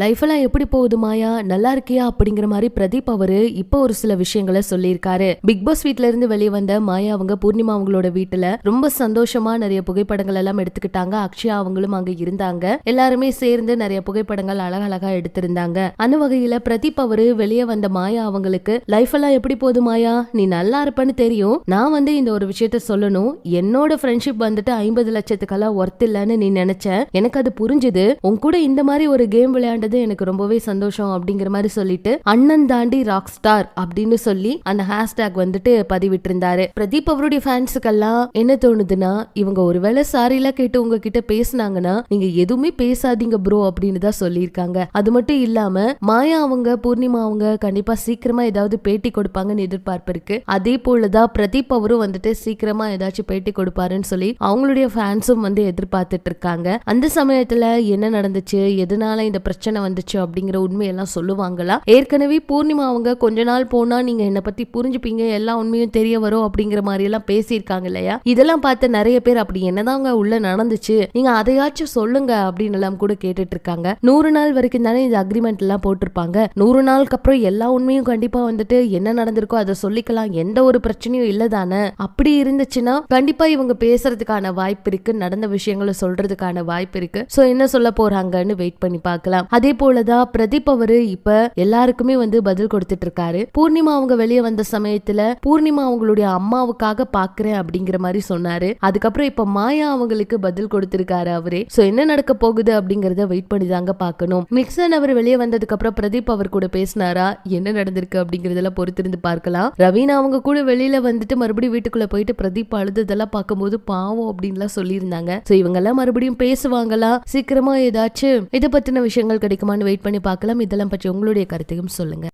Life எல்லாம் எப்படி போகுது மாயா? நல்லா இருக்கியா? அப்படிங்கிற மாதிரி பிரதீப் அவரு இப்போ ஒரு சில விஷயங்களை சொல்லியிருக்காரு. பிக் பாஸ் வீட்ல இருந்து வெளியே வந்த மாயா அவங்க பூர்ணிமா அவங்களோட வீட்டுல ரொம்ப சந்தோஷமா நிறைய புகைப்படங்கள் எல்லாம் எடுத்துக்கிட்டாங்க. அக்ஷயா அவங்களும் அங்க இருந்தாங்க. எல்லாருமே சேர்ந்து நிறைய புகைப்படங்கள் அழகழகா எடுத்திருந்தாங்க. அந்த வகையில பிரதீப் அவரு வெளியே வந்த மாயா அவங்களுக்கு லைஃப் எல்லாம் எப்படி போகுது மாயா? நீ நல்லா இருப்பன்னு தெரியும். நான் வந்து இந்த ஒரு விஷயத்த சொல்லணும். என்னோட ஃப்ரெண்ட்ஷிப் வந்துட்டு ஐம்பது லட்சத்துக்கெல்லாம் ஒர்த் இல்லைன்னு நீ நினைச்ச. எனக்கு அது புரிஞ்சுது. உன் கூட இந்த மாதிரி ஒரு கேம் விளையாண்டது எனக்கு ரொம்பவே சந்தோஷம் அப்படிங்கிற மாதிரி சொல்லிட்டு அண்ணன் தாண்டி ராக் ஸ்டார் அப்படின்னு சொல்லி அந்த ஹேஷ்டேக் வந்துட்டு பதிவிட்டு இருந்தாரு பிரதீப் அவருடைய ஃபேன்ஸுக்கெல்லாம் என்ன தோணுதுன்னா இவங்க ஒருவேளை சாரிலாம் கேட்டு உங்ககிட்ட பேசுனாங்கன்னா நீங்க எதுவுமே பேசாதீங்க ப்ரோ அப்படின்னு தான் சொல்லியிருக்காங்க. அது மட்டும் இல்லாம மாயா அவங்க பூர்ணிமா அவங்க கண்டிப்பா சீக்கிரமா ஏதாவது பேட்டி கொடுப்பாங்கன்னு எதிர்பார்ப்பு இருக்கு. அதே போலதான் பிரதீப் அவரும் வந்துட்டு சீக்கிரமா ஏதாச்சும் பேட்டி கொடுப்பாருன்னு சொல்லி அவங்களுடைய ஃபேன்ஸும் வந்து எதிர்பார்த்துட்டு இருக்காங்க. அந்த சமயத்துல என்ன நடந்துச்சு? எதனால இந்த பிரச்சனை வந்துச்சு அப்படிங்கிற உண்மையெல்லாம் சொல்லுவாங்களா? ஏற்கனவே பூர்ணிமா அவங்க கொஞ்ச நாள் போனா நீங்க என்னை பத்தி புரிஞ்சுப்பீங்க எல்லா உண்மையும் தெரிய வரும் அப்படிங்கிற மாதிரி எல்லாம் பேசியிருக்காங்க இல்லையா? இதெல்லாம் பார்த்து நிறைய பேர் அப்படி என்னதாங்க உள்ள நடந்துச்சு? நீங்க அதையாச்சும் சொல்லுங்க அப்படின்னு எல்லாம் கூட கேட்டுட்டு இருக்காங்க நூறு நாள் வரைக்கும் தானே இந்த அக்ரிமெண்ட் எல்லாம் போட்டிருப்பாங்க. நூறு நாளுக்கு அப்புறம் எல்லா உண்மையும் கண்டிப்பா வந்துட்டு என்ன நடந்திருக்கோ அதை சொல்லிக்கலாம். எந்த ஒரு பிரச்சனையும் இல்ல தானே. அப்படி இருந்துச்சுன்னா கண்டிப்பா இவங்க பேசுறதுக்கான வாய்ப்பு இருக்கு நடந்த விஷயங்களை சொல்றதுக்கான வாய்ப்பு இருக்கு. சோ என்ன சொல்ல போறாங்கன்னு வெயிட் பண்ணி பார்க்கலாம். அதே போலதான் பிரதீப் அவரு இப்ப எல்லாருக்குமே வந்து பதில் கொடுத்துட்டு இருக்காரு பூர்ணிமா அவங்க வெளியே வந்த சமயத்துல பூர்ணிமா அவங்களுடைய அம்மாவுக்காக பாக்குறேன் அப்படிங்கிற மாதிரி சொன்னாரு. அதுக்கப்புறம் இப்ப மாயா அவங்களுக்கு பதில் கொடுத்திருக்காரு அவரே. சோ என்ன நடக்க போகுது அப்படிங்கறத வெயிட் பண்ணி தாங்க பாக்கணும். மிக்சன் அவர் வெளியே வந்ததுக்கு அப்புறம் பிரதீப் அவர் கூட பேசினாரா? என்ன நடந்திருக்கு அப்படிங்கறதெல்லாம் பொறுத்திருந்து பார்க்கலாம். ரவீனா அவங்க கூட வெளியில வந்துட்டு மறுபடியும் வீட்டுக்குள்ள போயிட்டு பிரதீப் அழுததெல்லாம் பார்க்கும்போது பாவம் அப்படின்லாம் சொல்லியிருந்தாங்க. சோ இவங்க எல்லாம் மறுபடியும் பேசுவாங்களா? சீக்கிரமா ஏதாச்சும் இதை பத்தின விஷயங்கள் கிடைக்குமான்னு வெயிட் பண்ணி பார்க்கலாம். இதெல்லாம் பற்றி உங்களுடைய கருத்தையும் சொல்லுங்க.